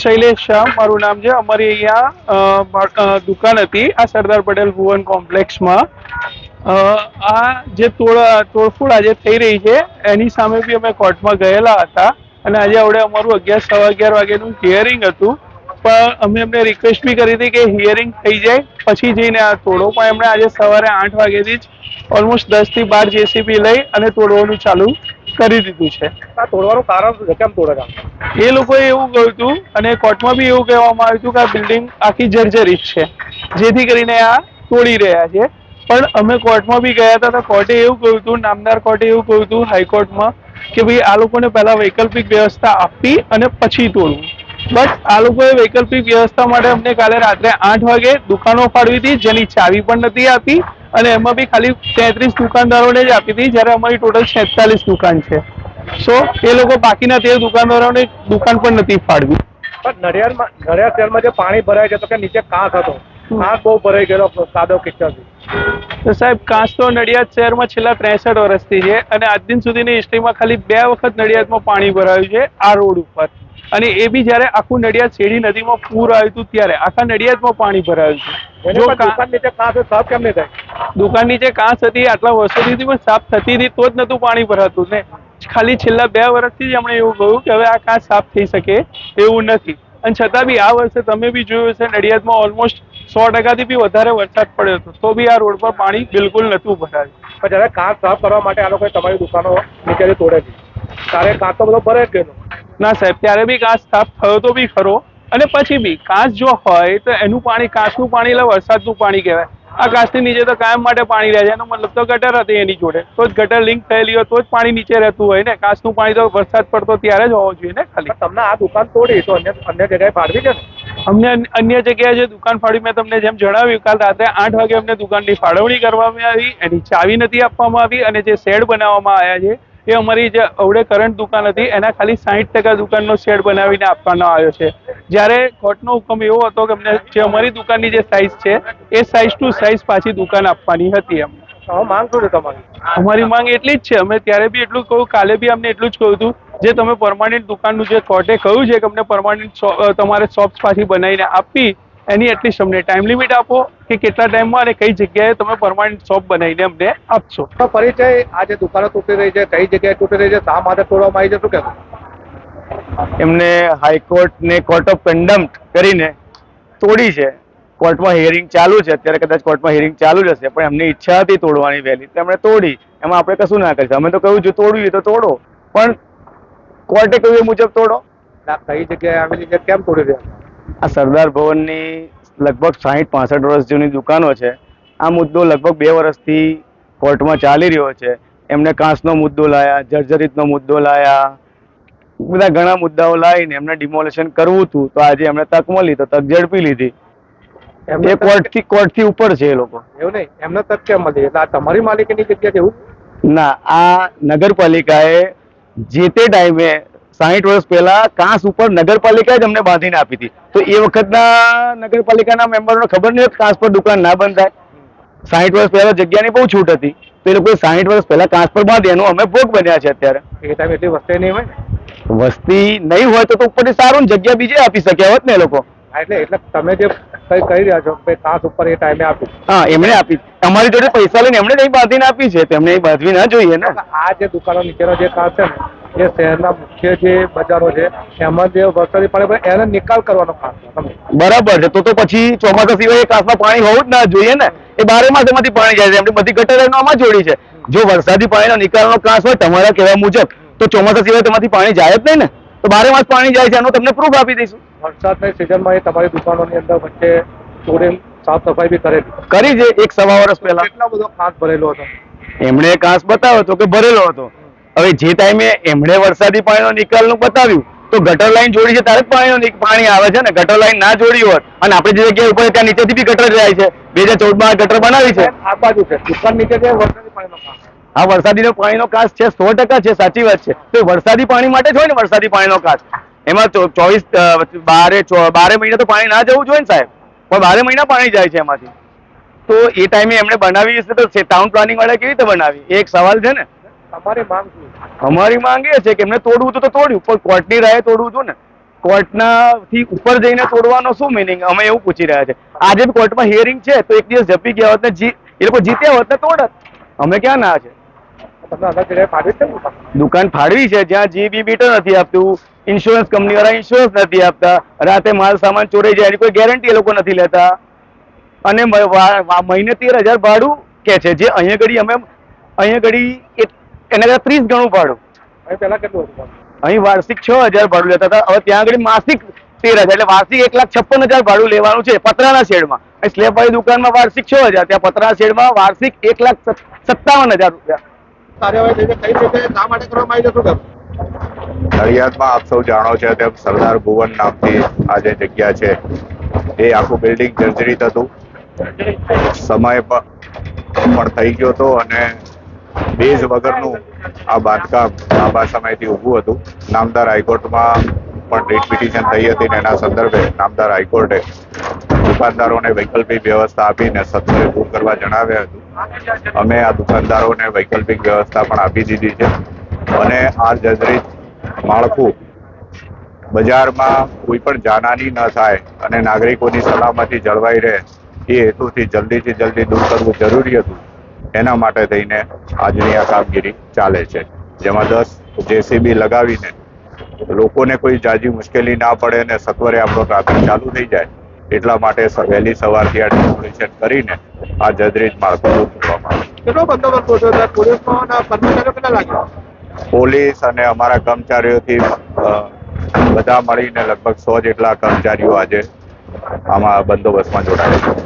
શૈલેષ શાહ, મારું નામ છે. અમારી અહીંયા દુકાન હતી, આ સરદાર પટેલ ભુવન કોમ્પ્લેક્સમાં. આ જે તોડ, તોડફોડ આજે થઈ રહી છે, એની સામે બી અમે કોર્ટમાં ગયેલા હતા. અને આજે આવડે અમારું અગિયાર, સવા અગિયાર વાગ્યાનું હિયરિંગ હતું. પણ અમે એમને રિક્વેસ્ટ બી કરી હતી કે હિયરિંગ થઈ જાય પછી જઈને આ તોડો પણ એમણે આજે સવારે આઠ વાગ્યાથી જ ઓલમોસ્ટ દસથી બાર જેસીબી લઈ અને તોડવાનું ચાલુ કરી દીધું છે. આ તોડવાનું કારણ કેમ તોડે એ લોકોએ એવું કહ્યું હતું અને કોર્ટમાં બી એવું કહેવામાં આવ્યું હતું કે આ બિલ્ડિંગ આખી જર્જરિત છે જેથી કરીને આ તોડી રહ્યા છે. પણ અમે કોર્ટમાં બી ગયા હતા તો કોર્ટે એવું કહ્યું હતું નામદાર કોર્ટે એવું કહ્યું હતું હાઈકોર્ટમાં કે ભાઈ આ લોકોને પહેલા વૈકલ્પિક વ્યવસ્થા આપી અને પછી તોડવું. બટ આ લોકોએ વૈકલ્પિક વ્યવસ્થા માટે અમને કાલે રાત્રે આઠ વાગે દુકાનો ફાળવી હતી જેની ચાવી પણ નથી આપી અને એમાં બી ખાલી તેત્રીસ દુકાનદારોને જ આપી હતી જ્યારે અમારી ટોટલ છેતાલીસ દુકાન છે. સો એ લોકો બાકીના તેર દુકાનદારોને દુકાન પણ નથી ફાળવી. પણ નડિયાદમાં નડિયાદ શહેરમાં જે પાણી ભરાય છે તો કે નીચે કાંસ હતો? કાંસ બહુ ભરાઈ ગયેલો સાદો કિચનથી તો સાહેબ કાંસ તો નડિયાદ શહેરમાં છેલ્લા ત્રેસઠ વર્ષથી છે અને આજ દિન સુધીની હિસ્ટ્રીમાં ખાલી બે વખત નડિયાદમાં પાણી ભરાયું છે આ રોડ ઉપર. અને એ બી જયારે આખું નડિયાદ શેરી નદીમાં પૂર આવ્યું હતું ત્યારે આખા નડિયાદમાં પાણી ભરાયું છે દુકાન નીચે કાંસ સાફ કેમ નહીં થાય? દુકાન નીચે કાંસ હતી આટલા વર્ષોથી પણ સાફ થતી હતી તો જ નતું પાણી ભરાતું. ને ખાલી છેલ્લા બે વર્ષથી જ એમણે એવું કહ્યું કે હવે આ કાંસ સાફ થઈ શકે એવું નથી. અને છતાં બી આ વર્ષે તમે બી જોયું છે નડિયાદમાં ઓલમોસ્ટ સો ટકાથી બી વધારે વરસાદ પડ્યો હતો. તો બી આ રોડ પર પાણી બિલકુલ નતું ભરાયું. પણ જ્યારે કાંસ સાફ કરવા માટે આ લોકોએ તમારી દુકાનો નીચે તોડે છે ત્યારે કાંસ તો બધો ભરાઈ જ ગયેલો. ના સાહેબ ત્યારે બી કાચ સાફ થયો તો બી ખરો. અને પછી બી કાચ જો હોય તો એનું પાણી કાચનું પાણી એટલે વરસાદનું પાણી કહેવાય. આ કાચની નીચે તો કાયમ માટે પાણી રહે છે. એનો મતલબ તો ગટર હતી એની જોડે. તો જ ગટર લિંક થયેલી હોય તો જ પાણી નીચે રહેતું હોય ને. કાચનું પાણી તો વરસાદ પડતો ત્યારે જ હોવો જોઈએ ને ખાલી. તમને આ દુકાન તોડી તો અન્ય અન્ય જગ્યાએ ફાળવી છે અમને અન- અન્ય જગ્યાએ જે દુકાન ફાળવી મેં તમને જેમ જણાવ્યું કાલ રાત્રે આઠ વાગે અમને દુકાનની ફાળવણી કરવામાં આવી. એની ચાવી નથી આપવામાં આવી અને જે શેડ બનાવવામાં આવ્યા છે એ અમારી જે અવડે કરંટ દુકાન હતી એના ખાલી સાહીઠ ટકા દુકાનનો શેડ બનાવીને આપવાનો આવ્યો છે. જ્યારે કોર્ટનો હુકમ એવો હતો કે અમને જે અમારી દુકાનની જે સાઇઝ છે એ સાઇઝ ટુ સાઇઝ પાછી દુકાન આપવાની હતી એમ. હવે માંગ શું તમારી? અમારી માંગ એટલી જ છે. અમે ત્યારે બી એટલું કહ્યું કાલે બી અમને એટલું જ કહ્યું હતું જે તમે પરમાનન્ટ દુકાનનું જે કોર્ટે કહ્યું છે કે અમને પરમાનન્ટ તમારે શોપ્સ પાછી બનાવીને આપી એની એટલીસ્ટ અમને ટાઈમ લિમિટ આપો કે કેટલા ટાઈમમાં અને કઈ જગ્યાએ તમે પરમાનન્ટ શોપ બનાવીને અમને આપશો. તો પરિચય આ જે દુકાનો તૂટી રહી છે કઈ જગ્યાએ તૂટી રહી છે શા માટે તોડવામાં આવી છે શું કહેશો? એમને હાઈકોર્ટ ને કોર્ટ ઓફ કન્ડમ્પ્ટ કરીને તોડી છે. કોર્ટમાં હિયરિંગ ચાલુ છે. અત્યારે કદાચ કોર્ટમાં હિયરિંગ ચાલુ જ હશે પણ એમની ઈચ્છા હતી તોડવાની વહેલી. તો એમણે તોડી. એમાં આપણે કશું ના કરીશું. અમે તો કહ્યું જો તોડવું તો તોડો. પણ કોર્ટે કહ્યું એ મુજબ તોડો. કઈ જગ્યાએ આવેલી છે કેમ તોડી રહ્યા? આ સરદાર ભવનની લગભગ સાહીઠ પાસઠ વર્ષ જૂની દુકાનો છે. આ મુદ્દો લગભગ બે વર્ષથી કોર્ટમાં ચાલી રહ્યો છે. એમને કાંસનો મુદ્દો લાયા જર્જરિતનો મુદ્દો લાયા બધા ઘણા મુદ્દાઓ લાવીને એમને ડિમોલેશન કરવું હતું. તો આજે એમને તક મળી તો તક ઝડપી લીધી. એ કોર્ટથી કોર્ટથી ઉપર છે એ લોકો. એવું નહીં એમને તક કેમ મળી? એટલે આ તમારી માલિકીની જગ્યા કેવું ના આ નગરપાલિકાએ જે તે ટાઈમે સાહીઠ વર્ષ પહેલા કાંસ ઉપર નગરપાલિકાએ જ અમને બાંધીને આપી હતી. તો એ વખતના નગરપાલિકાના મેમ્બરોને ખબર નહીં હોય કાંસ પર દુકાન ના બંધ થાય સાહીઠ વર્ષ પહેલા જગ્યાની બહુ છૂટ હતી. તો એ લોકોએ સાહીઠ વર્ષ પહેલા કાંસ પર બાંધી એનો અમે ભોગ બન્યા છે અત્યારે. એ ટાઈમ એટલી વસ્તી નહીં હોય વસ્તી નહીં હોય તો તો ઉપરથી સારું ને જગ્યા બીજે આપી શક્યા હોત ને એ લોકો. એટલે એટલે તમે જે કઈ કહી રહ્યા છો કે કાંસ ઉપર એ ટાઈમે આપી. હા એમણે આપી. અમારી જોડે પૈસા લઈને એમણે જ બાંધીને આપી છે. તેમને બાંધવી ના જોઈએ ને. આ જે દુકાનો નીચેનો જે કાંસ છે ને એ શહેરના મુખ્ય જે બજારો છે એમાં જે વરસાદી પાણી પડે એને નિકાલ કરવાનો ખાસ બરાબર છે. તો તો પછી ચોમાસા સિવાય કાંસમાં પાણી હોવું જ ના જોઈએ ને. એ બારે માસ એમાંથી પાણી જાય છે. એમની બધી ગટર આમાં જોડી છે. જો વરસાદી પાણીનો નિકાલનો કાસ હોય તમારા કહેવા મુજબ તો ચોમાસા સિવાય તેમાંથી પાણી જાય જ નહીં ને. તો બારે માસ પાણી જાય છે એનો તમને પ્રૂફ આપી દઈશું. વરસાદની સિઝનમાં એ તમારી દુકાનોની અંદર વચ્ચે ચોરી સાફ સફાઈ બી કરેલી. કરી છે એક સવા વર્ષ પહેલા. કેટલા બધો ખાસ ભરેલો હતો? એમણે કાંસ બતાવ્યો હતો કે ભરેલો હતો. હવે જે ટાઈમે એમણે વરસાદી પાણીનો નિકાલનું બતાવ્યું તો ગટર લાઈન જોડી છે ત્યારે જ પાણીનો પાણી આવે છે ને? ગટર લાઈન ના જોડી હોત અને આપણે જે જગ્યાએ ઉપર ત્યાં નીચેથી બી ગટર જાય છે. બે હજાર ચૌદમાં ગટર બનાવી છે. આ બાજુ છે નીચે વરસાદી પાણીનો આ વરસાદીનો પાણીનો કાચ છે સો ટકા છે સાચી વાત છે. તો વરસાદી પાણી માટે જ હોય ને વરસાદી પાણીનો કાચ એમાં ચોવીસ બારે બારે મહિના તો પાણી ના જવું જોઈએ ને સાહેબ. પણ બારે મહિના પાણી જાય છે એમાંથી. તો એ ટાઈમે એમણે બનાવી હશે તો ટાઉન પ્લાનિંગ વાળા કેવી રીતે બનાવી? એ એક સવાલ છે ને અમારી માંગ એ છે કે એમને તોડવું તો તોડ્યું પણ કોર્ટની રાય તોડવું હતું ને કોર્ટના થી ઉપર જઈને તોડવાનો શું મિનિંગ અમે એવું પૂછી રહ્યા છે. આજે બી કોર્ટમાં હિયરિંગ છે તો એક દિવસ જપી ગયા હોત ને જી એ લોકો જીત્યા હોત ને તોડત. અમે ક્યાં ના છે? છે દુકાન? ફાળવી છે જ્યાં જીબી મીટર નથી આપતું ઇન્સ્યોરન્સ કંપની વાળા ઇન્સ્યોરન્સ નથી આપતા રાતે માલ સામાન ચોરાઈ જાય એની કોઈ ગેરંટી એ લોકો નથી લેતા. અને મહિને તેર હજાર ભાડું કે છે જે અહીંયા ઘડી અમે અહીંયા ઘડી એના કરતાં ત્રીસ ગણું ભાડું. અહીં પહેલા કેટલું હતું અહીં વાર્ષિક છ હજાર ભાડું લેતા હતા. હવે ત્યાં આગળ માસિક તેર હજાર એટલે વાર્ષિક એક લાખ છપ્પન હજાર ભાડું લેવાનું છે પતરાના શેડમાં. અહીં સ્લેબ વાળી દુકાનમાં વાર્ષિક છ હજાર ત્યાં પતરાના શેડમાં વાર્ષિક એક લાખ સત્તાવન હજાર રૂપિયા. નડિયાદમાં આપ સૌ જાણો છો તેમ સરદાર ભુવન નામથી આ જે જગ્યા છે એ આખું બિલ્ડિંગ જર્જરિત હતું. સમય પણ થઈ ગયો હતો અને બેઝ વગરનું આ બાંધકામ લાંબા સમયથી ઊભું હતું. નામદાર હાઈકોર્ટમાં પણ રીટ પિટિશન થઈ હતી ને એના સંદર્ભે નામદાર હાઈકોર્ટે દુકાનદારોને વૈકલ્પિક વ્યવસ્થા આપીને સત્વરે દૂર કરવા જણાવ્યા હતું. અમે આ દુકાનદારોને વૈકલ્પિક વ્યવસ્થા પણ આપી દીધી છે. અને આ જર્જરિત માળખું બજારમાં કોઈ પણ જાનહાની ન થાય અને નાગરિકોની સલામતી જળવાઈ રહે, એ હેતુથી જલ્દીથી જલ્દી દૂર કરવું જરૂરી હતું. એના માટે થઈને આજની આ કામગીરી ચાલે છે. જેમાં દસ જેસીબી લગાવીને લોકોને કોઈ જાજી મુશ્કેલી ના પડે અને સત્વરે આપણો ટ્રાફિક ચાલુ થઈ જાય એટલા માટે વહેલી સવારથી આ ડેમોલિશન કરીને આ જદરીજ માળખું પોલીસ અને અમારા કર્મચારીઓથી બધા મળીને લગભગ સો જેટલા કર્મચારીઓ આજે આમાં બંદોબસ્તમાં જોડાયા છે.